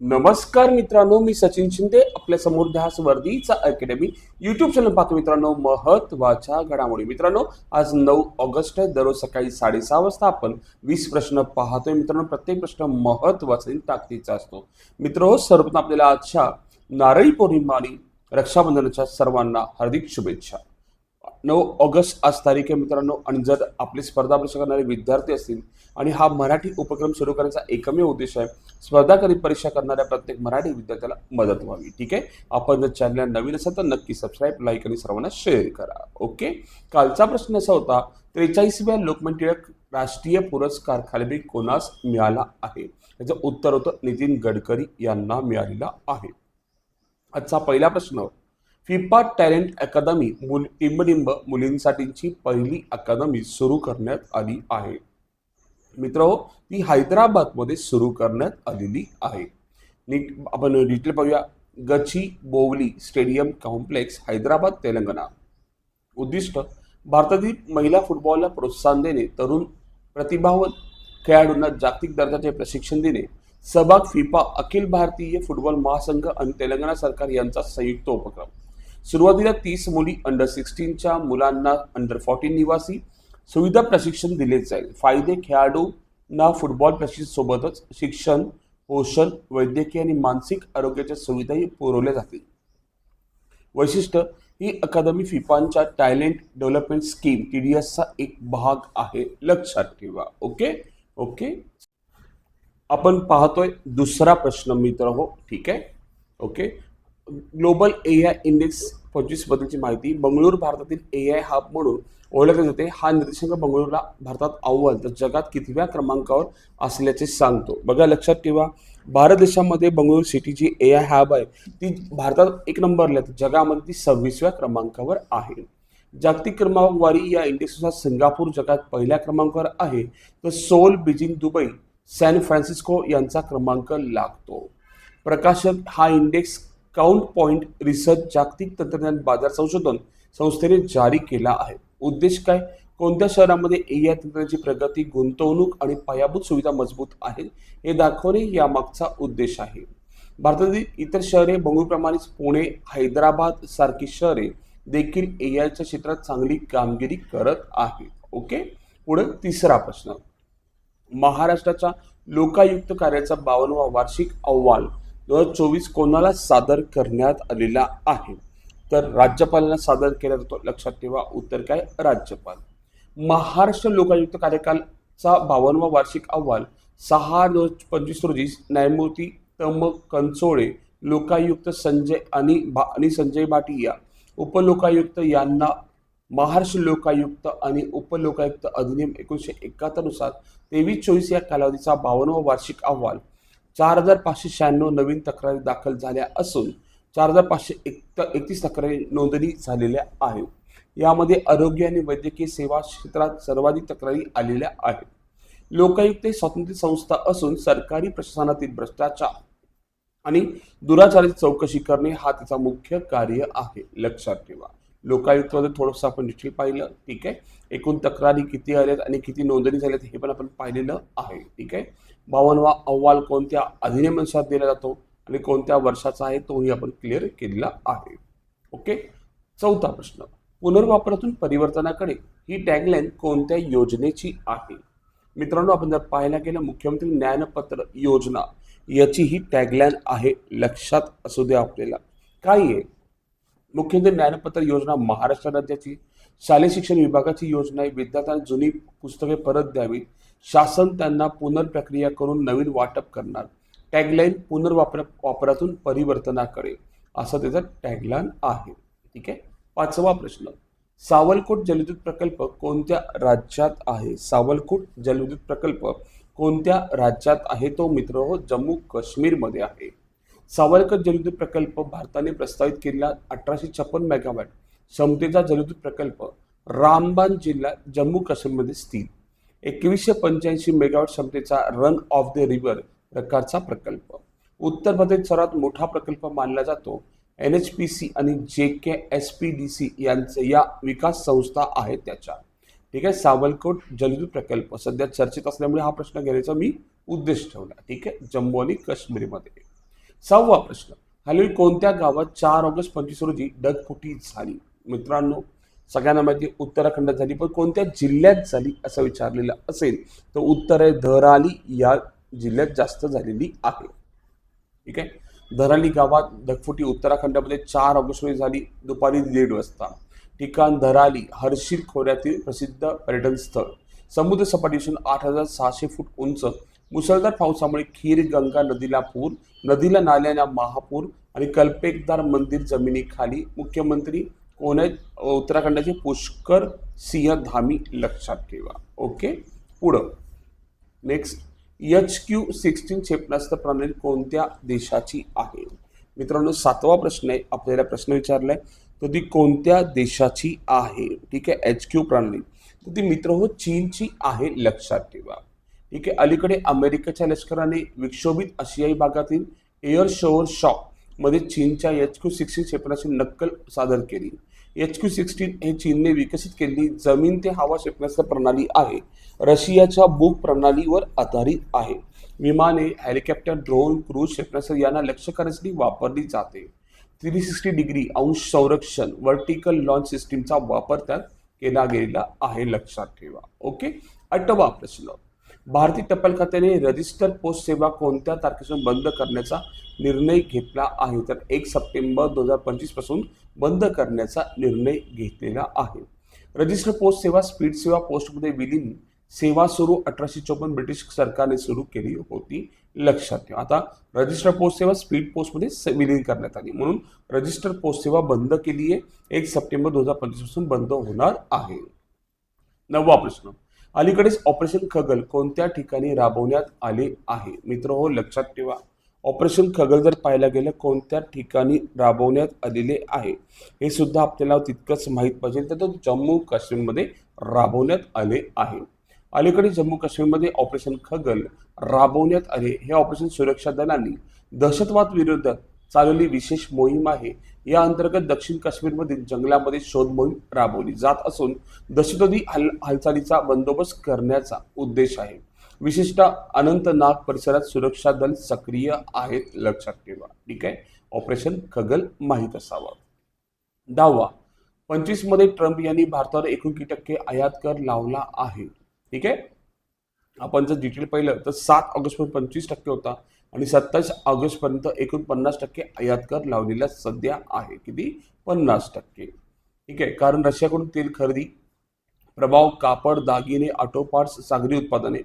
नमस्कार मित्रांनो मी सचिन शिंदे आपल्यासमोर ध्यास वर्दीचा अकॅडमी युट्यूब चॅनल पाहतो मित्रांनो महत्त्वाच्या घडामोडी. मित्रांनो आज नऊ ऑगस्ट आहे दररोज सकाळी साडेसहा वाजता आपण वीस प्रश्न पाहतोय. मित्रांनो प्रत्येक प्रश्न महत्त्वाचा आणि ताकदीचा असतो. मित्र हो, सर्वप्रथम आपल्याला आजच्या नारळी पौर्णिमा आणि रक्षाबंधनाच्या सर्वांना हार्दिक शुभेच्छा. नऊ ऑगस्ट आज तारीख आहे मित्रांनो. आणि जर आपली स्पर्धा परीक्षा करणारे विद्यार्थी असतील आणि हा मराठी उपक्रम सुरू करण्याचा एकमेव उद्देश आहे स्पर्धाकरीत परीक्षा करणाऱ्या प्रत्येक मराठी विद्यार्थ्याला मदत व्हावी. ठीक आहे? आपण जर चॅनल नवीन असाल तर नक्की सबस्क्राईब लाईक आणि सर्वांना शेअर करा. ओके कालचा प्रश्न असा होता त्रेचाळीसव्या लोकमान्य टिळक राष्ट्रीय पुरस्कार खालबी कोणास मिळाला आहे? याचं उत्तर होतं नितीन गडकरी यांना मिळालेला आहे. आजचा पहिला प्रश्न फिफा टॅलेंट अकादमी मुल टिंबलिंब मुलींसाठीची पहिली अकादमी सुरू करण्यात आली आहे. मित्र ती हैदराबादमध्ये सुरू करण्यात आलेली आहे. नीट आपण डिटेल पाहूया. Gachibowli stadium complex Hyderabad Telangana. उद्दिष्ट भारतातील महिला फुटबॉलला प्रोत्साहन देणे. तरुण प्रतिभावन खेळाडूंना जागतिक दर्जाचे प्रशिक्षण देणे. सहभाग फिफा अखिल भारतीय फुटबॉल महासंघ आणि तेलंगणा सरकार यांचा संयुक्त उपक्रम. सुरुवातीला तीस मुली अंडर सिक्स्टीनच्या मुलांना अंडर फोर्टीन निवासी. सुविधा प्रशिक्षण दिले जाईल. फायदे खेळाडूंना फुटबॉल प्रशिक्षण सोबतच शिक्षण पोषण वैद्यकीय आणि मानसिक आरोग्याच्या सुविधाही पुरवल्या जातील. वैशिष्ट्य ही academy फिफांच्या talent development scheme T D एसचा एक भाग आहे. लक्षात ठेवा. ओके? ओके? आपण पाहतोय दुसरा प्रश्न मित्र हो. ठीक आहे? Okay? Global A I index पंचवीसबद्दलची माहिती बंगळूर भारतातील ए आय हब म्हणून ओळखले जाते. हा निर्देशांक बंगळूरला भारतात अव्वल तर जगात कितव्या क्रमांकावर असल्याचे सांगतो. बघा लक्षात ठेवा भारत देशामध्ये Bengaluru city G A I hub आहे. ती भारतात एक नंबरला आहे, तर जगामध्ये ती सव्वीसव्या क्रमांकावर आहे. जागतिक क्रमांकवारी या इंडेक्सनुसार सिंगापूर जगात पहिल्या क्रमांकावर आहे. तर Seoul Beijing Dubai San Francisco यांचा क्रमांक लागतो. प्रकाशक हा इंडेक्स काउंट पॉइंट रिसर्च जागतिक तंत्रज्ञान बाजार संशोधन संस्थेने जारी केला आहे. उद्देश काय? कोणत्या शहरामध्ये ए आय तंत्रज्ञानाची प्रगती गुंतवणूक आणि पायाभूत सुविधा मजबूत आहे हे दाखवणे यामागचा उद्देश आहे. भारतातील इतर शहरे बंगळूरप्रमाणेच पुणे हैदराबाद सारखी शहरे देखील ए आयच्या क्षेत्रात चांगली कामगिरी करत आहेत. ओके? पुढे तिसरा प्रश्न. महाराष्ट्राच्या लोकायुक्त कार्याचा बावनवा वार्षिक अहवाल दोन हजार चोवीस कोणाला सादर करण्यात आलेला आहे? तर राज्यपालांना सादर केला जातो. लक्षात ठेवा उत्तर काय? राज्यपाल. महाराष्ट्र लोकायुक्त कार्यकालचा बावनवा वार्षिक अहवाल सहा दोन पंचवीस रोजी न्यायमूर्ती तम कंचोळे लोकायुक्त संजय आणि भा- आणि संजय भाटिया उपलोकायुक्त यांना महाराष्ट्र लोकायुक्त आणि उपलोकायुक्त अधिनियम एकोणीसशे एकाहत्तरनुसार तेवीस चोवीस या कालावधीचा बावनवा वार्षिक अहवाल चार हजार पाचशे शहाण्णव नवीन तक्रारी दाखल झाल्या असून चार हजार पाचशे एक एकतीस तक्रारी नोंदणी झालेल्या आहेत. यामध्ये आरोग्य आणि वैद्यकीय सेवा क्षेत्रात सर्वाधिक तक्रारी आलेल्या आहेत. लोकायुक्त ही स्वतंत्र संस्था असून सरकारी प्रशासनातील भ्रष्टाचार आणि दुराचाराची चौकशी करणे हा तिचा मुख्य कार्य आहे. लक्षात ठेवा. लोकायुक्तमध्ये थोडंसं आपण डिटेल पाहिलं ठीक आहे. एकूण तक्रारी किती आल्यात आणि किती नोंदणी झाल्यात हे पण आपण पाहिलेलं आहे ठीक आहे. बावनवा अहवाल कोणत्या अधिनियमानुसार दिला जातो आणि कोणत्या वर्षाचा आहे तोही आपण क्लिअर केलेला आहे ओके. चौथा प्रश्न पुनर्वापरातून परिवर्तनाकडे ही टॅगलाईन कोणत्या योजनेची आहे? मित्रांनो आपण जर पाहायला गेलं मुख्यमंत्री ज्ञानपत्र योजना याची ही टॅगलाईन आहे लक्षात असू द्या आपल्याला. काय आहे? मुख्यमंत्री ज्ञानपत्र योजना महाराष्ट्र राज्याची शालेय शिक्षण विभागाची योजना आहे. विद्यार्थ्यांना जुनी पुस्तके परत द्यावी शासन त्यांना पुनर्प्रक्रिया करून नवीन वाटप करणार. टॅगलाईन पुनर्वापर वापरातून परिवर्तनाकडे असं त्याचं टॅगलाईन आहे. ठीक आहे? पाचवा प्रश्न. सावलकोट जलविद्युत प्रकल्प कोणत्या राज्यात आहे? सावलकोट जलविद्युत प्रकल्प कोणत्या राज्यात आहे? तो मित्र हो जम्मू काश्मीरमध्ये आहे. सावरकर जलविद्युत प्रकल्प भारताने प्रस्तावित केलेला अठराशे छप्पन मेगावॅट क्षमतेचा जलविद्युत प्रकल्प रामबान जिल्हा जम्मू काश्मीरमध्ये स्थित. एकवीसशे पंच्याऐंशी मेगावॅट क्षमतेचा रन ऑफ द रिव्हर प्रकारचा प्रकल्प. उत्तर प्रदेश सर्वात मोठा प्रकल्प मानला जातो. एन एच पी सी आणि J K S P D C यांचे या विकास संस्था आहेत त्याच्या. ठीक आहे सावलकोट जलविद्युत प्रकल्प सध्या चर्चेत असल्यामुळे हा प्रश्न घेण्याचा मी उद्देश ठेवला. ठीक आहे जम्मू आणि काश्मीरमध्ये. सहावा प्रश्न. हल्ली कोणत्या गावात चार ऑगस्ट पंचवीस रोजी ढगफुटी झाली? मित्रांनो सगळ्यांना माहिती उत्तराखंडात झाली पण कोणत्या जिल्ह्यात झाली असं विचारलेलं असेल तर उत्तर आहे धराली. या जिल्ह्यात जास्त झालेली आहे. ठीक आहे? धराली गावात ढगफुटी उत्तराखंडामध्ये चार ऑगस्ट रोजी झाली दुपारी दीड वाजता. ठिकाण धराली हर्षिल खोऱ्यातील प्रसिद्ध पर्यटन स्थळ समुद्र सपाटीपासून आठ हजार सहाशे फूट उंच मुसळधार पावसामुळे खीर गंगा नदीला पूर नदीला नाल्याला महापूर आणि कल्पेकदार मंदिर जमिनीखाली मुख्यमंत्री कोण आहेत? उत्तराखंडाचे पुष्कर सिंह धामी लक्षात ठेवा. ओके? पुढं. नेक्स्ट एच क्यू सिक्स्टीन क्षेपणास्त्र प्रणाली कोणत्या देशाची आहे? मित्रांनो सातवा प्रश्न आहे. आपल्याला प्रश्न विचारलाय तर ती कोणत्या देशाची आहे? ठीक आहे एच क्यू प्रणाली. तर ती मित्र हो चीनची आहे लक्षात ठेवा. ठीक आहे अलीकडे अमेरिकेच्या लष्कराने विक्षोभित आशियाई भागातील एअर शोअर शॉपमध्ये चीनच्या एच क्यू सिक्स्टीन क्षेपणाची नक्कल सादर केली. एच क्यू सिक्स्टीन हे चीनने विकसित केलेली जमीन ते हवा क्षेपणास्त्र प्रणाली आहे. रशियाच्या बुक प्रणालीवर आधारित आहे. विमाने हेलिकॉप्टर ड्रोन क्रूज क्षेपणास्त्र यांना लक्ष करण्यासाठी वापरली जाते. थ्री सिक्स्टी डिग्री अंश संरक्षण वर्टिकल लॉन्च सिस्टीमचा वापर त्यात केला गेलेला आहे. लक्षात ठेवा. ओके? आठवा प्रश्न. भारतीय टपाल खात्याने रजिस्टर पोस्ट सेवा कोणत्या तारखेपासून बंद करण्याचा निर्णय घेतला आहे? तर एक सप्टेंबर दोन हजार पंचवीसपासून बंद करण्याचा निर्णय घेतलेला आहे. रजिस्टर पोस्ट सेवा स्पीड सेवा पोस्टमध्ये विलीन सेवा सुरू अठराशे चोपन्न ब्रिटिश सरकारने सुरू केली होती. लक्षात ठेवा. आता रजिस्टर पोस्ट सेवा स्पीड पोस्टमध्ये स- विलीन करण्यात आली. म्हणून रजिस्टर पोस्ट सेवा बंद केली आहे एक सप्टेंबर दोन हजार पंचवीसपासून बंद होणार आहे. नववा प्रश्न. अलीकडेच ऑपरेशन खगल कोणत्या ठिकाणी राबवण्यात आले आहे? मित्र हो लक्षात ठेवा. ऑपरेशन खगल जर पाहायला गेलं कोणत्या ठिकाणी राबवण्यात आलेले आहे? हे सुद्धा आपल्याला तितकंच माहीत पाहिजे. तर तो जम्मू काश्मीरमध्ये राबवण्यात आले आहे. अलीकडे जम्मू काश्मीरमध्ये ऑपरेशन खगल राबवण्यात आले. हे ऑपरेशन सुरक्षा दलांनी दहशतवाद विरोधात चालवली विशेष मोहीम आहे. या अंतर्गत दक्षिण काश्मीरमधील जंगलामध्ये शोध मोहीम राबवली जात असून दहशतवादी हालचालीचा बंदोबस्त करण्याचा उद्देश आहे. विशेषतः अनंतनाग परिसरात सुरक्षा दल सक्रिय आहेत लक्षात ठेवा. ठीक आहे? ऑपरेशन खगल माहीत असावं. दहावा पंचवीसमध्ये ट्रम्प यांनी भारतावर एकोणकी टक्के आयात कर लावला आहे. ठीक आहे? आपण जर डिटेल पाहिलं तर सात ऑगस्ट पंचवीस टक्के होता. आणि सत्तावीस ऑगस्टपर्यंत एकूण पन्नास टक्के आयात कर लावलेला सध्या आहे. किती? पन्नास टक्के. ठीक आहे? कारण रशियाकडून तेल खरेदी प्रभाव कापड दागिने ऑटो पार्ट्स सागरी उत्पादने.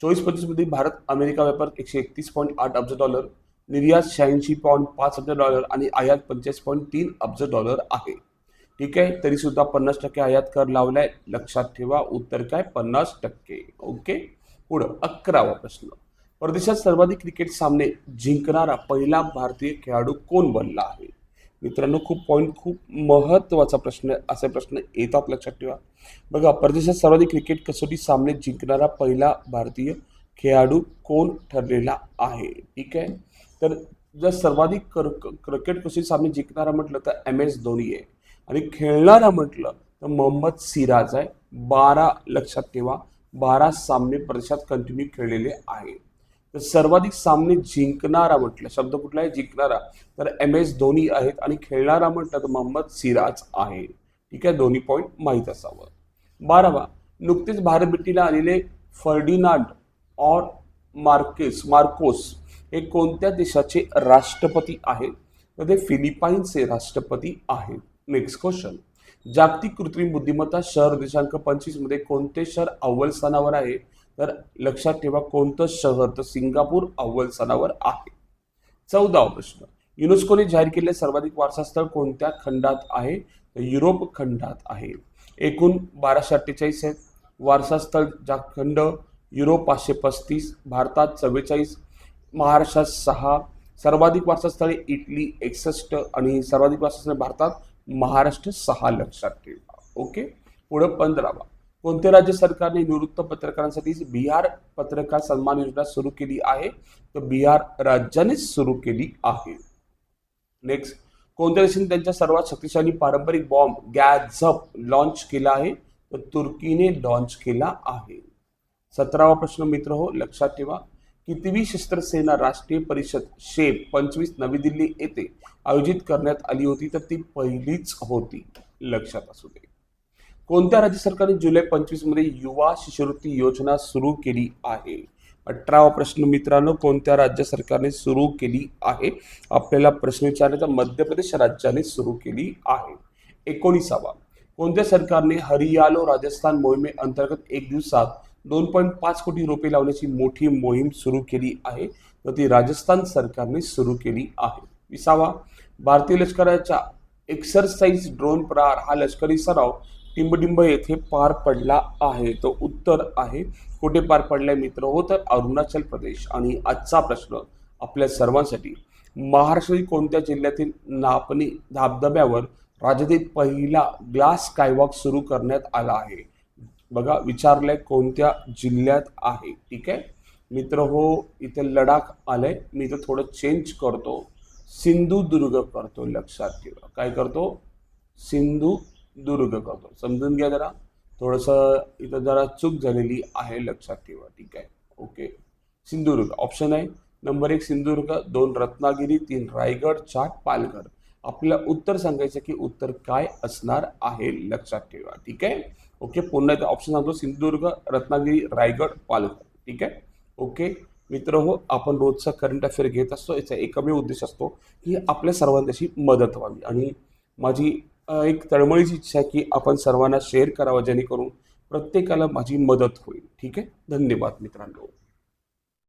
चोवीस पंचवीसमध्ये भारत अमेरिका व्यापार एकशे एकतीस पॉईंट आठ अब्ज डॉलर निर्यात शहाऐंशी पॉईंट पाच अब्ज डॉलर आणि आयात पंचेचाळीस पॉईंट तीन अब्ज डॉलर आहे. ठीक आहे? तरी सुद्धा पन्नास टक्के आयात कर लावलाय. लक्षात ठेवा. उत्तर काय? पन्नास टक्के. ओके? पुढं अकरावा प्रश्न. परदेशात सर्वाधिक क्रिकेट सामने जिंकणारा पहिला भारतीय खेळाडू कोण बनला आहे? मित्रांनो खूप पॉईंट खूप महत्त्वाचा प्रश्न असे प्रश्न येतात लक्षात ठेवा. बघा परदेशात सर्वाधिक क्रिकेट कसोटी सामने जिंकणारा पहिला भारतीय खेळाडू कोण ठरलेला आहे? ठीक आहे? तर जर सर्वाधिक कर क्रिकेट कसोटी सामने जिंकणारा म्हटलं तर एम एस धोनी आहे. आणि खेळणारा म्हटलं तर मोहम्मद सिराज आहे. बारा लक्षात ठेवा बारा सामने परदेशात कंटिन्यू खेळलेले आहे तर सर्वाधिक सामने जिंकणारा म्हटलं शब्द कुठला आहे जिंकणारा तर एम एस धोनी आहेत आणि खेळणारा म्हटलं तर मोहम्मद सिराज आहे. ठीक आहे? दोन्ही पॉईंट माहीत असावं. बारावा नुकतेच भारत भेटीला आलेले फर्डिनांड ऑर मार्केस मार्कोस हे कोणत्या देशाचे राष्ट्रपती आहेत? तर ते फिलिपाईन्सचे राष्ट्रपती आहेत. नेक्स्ट क्वेश्चन जागतिक कृत्रिम बुद्धिमत्ता शहर देशांक पंचवीसमध्ये कोणते शहर अव्वल स्थानावर आहे? तर लक्षात ठेवा कोणतं शहर तर सिंगापूर अव्वल स्थानावर आहे. चौदावा प्रश्न. युनेस्कोने जाहीर केलेले सर्वाधिक वारसास्थळ कोणत्या खंडात आहे? तर युरोप खंडात आहे. एकूण बाराशे अठ्ठेचाळीस आहेत. वारसास्थळ जा खंड युरोप पाचशे पस्तीस भारतात चव्वेचाळीस महाराष्ट्रात सहा. सर्वाधिक वारसास्थळे इटली एकसष्ट आणि सर्वाधिक वारसास्थळे भारतात महाराष्ट्र सहा लक्षात ठेवा. ओके? पुढं पंधरावा. कोणत्या राज्य सरकारने निवृत्त पत्रकारांसाठी बिहार पत्रकार सन्मान योजना सुरू केली आहे? तर बिहार राज्यानेच सुरू केली आहे. नेक्स्ट कोणत्या देशाने त्यांच्या सर्वात शक्तिशाली पारंपरिक बॉम्ब गॅझप लॉन्च केला आहे? तर तुर्कीने लॉन्च केला आहे. सतरावा प्रश्न मित्र हो लक्षात ठेवा. कितवी शस्त्रसेना राष्ट्रीय परिषद शेप पंचवीस नवी दिल्ली येथे आयोजित करण्यात आली होती तर ती पहिलीच होती. लक्षात असू दे. कोणत्या राज्य सरकारने जुलै पंचवीसमध्ये युवा शिष्यवृत्ती योजना सुरू केली आहे? अठरावा प्रश्न मित्रांनो कोणत्या राज्य सरकारने सुरू केली आहे? आपल्याला प्रश्न विचारण्याचा मध्य प्रदेश राज्याने सुरू केली आहे. एकोणीसावा. कोणत्या सरकारने हरियालो राजस्थान मोहिमे अंतर्गत एक दिवसात दोन पॉईंट पाच कोटी रोपे लावण्याची मोठी मोहीम सुरू केली आहे? तर ती राजस्थान सरकारने सुरू केली आहे. विसावा. भारतीय लष्कराच्या एक्सरसाइज ड्रोन प्रहार हा लष्करी सराव टिंबडिंब येथे पार पडला आहे. तो उत्तर आहे. कुठे पार पडलाय मित्र? हो तर अरुणाचल प्रदेश. आणि आजचा प्रश्न आपल्या सर्वांसाठी. महाराष्ट्रातील कोणत्या जिल्ह्यातील नापणी धाबधब्यावर राज्यातील पहिला ग्लास स्कायवॉक सुरू करण्यात आला आहे? बघा विचारलंय कोणत्या जिल्ह्यात आहे? ठीक आहे? मित्र हो इथे लडाख आलंय. मी इथं थोडं चेंज करतो. सिंधुदुर्ग करतो लक्षात ठेवा. काय करतो? दुरुपयोग करतो. समजून घ्या जरा. थोडंसं इथं जरा चूक झालेली आहे लक्षात ठेवा. ठीक आहे? ओके सिंधुदुर्ग. ऑप्शन आहे. नंबर एक सिंधुदुर्ग. दोन रत्नागिरी. तीन रायगड. चार पालघर. आपल्याला उत्तर सांगायचं की उत्तर काय असणार आहे लक्षात ठेवा. ठीक आहे? ओके पुन्हा एकदा ऑप्शन सांगतो. सिंधुदुर्ग रत्नागिरी रायगड पालघर. ठीक आहे? ओके मित्र हो आपण रोजचा करंट अफेअर घेत असतो. याचा एकमेव उद्देश असतो की आपल्या सर्वांची मदत व्हावी. आणि माझी एक तळमळीची इच्छा आहे की आपण सर्वांना शेअर करावं जेणेकरून प्रत्येकाला माझी मदत होईल. ठीक आहे? धन्यवाद मित्रांनो.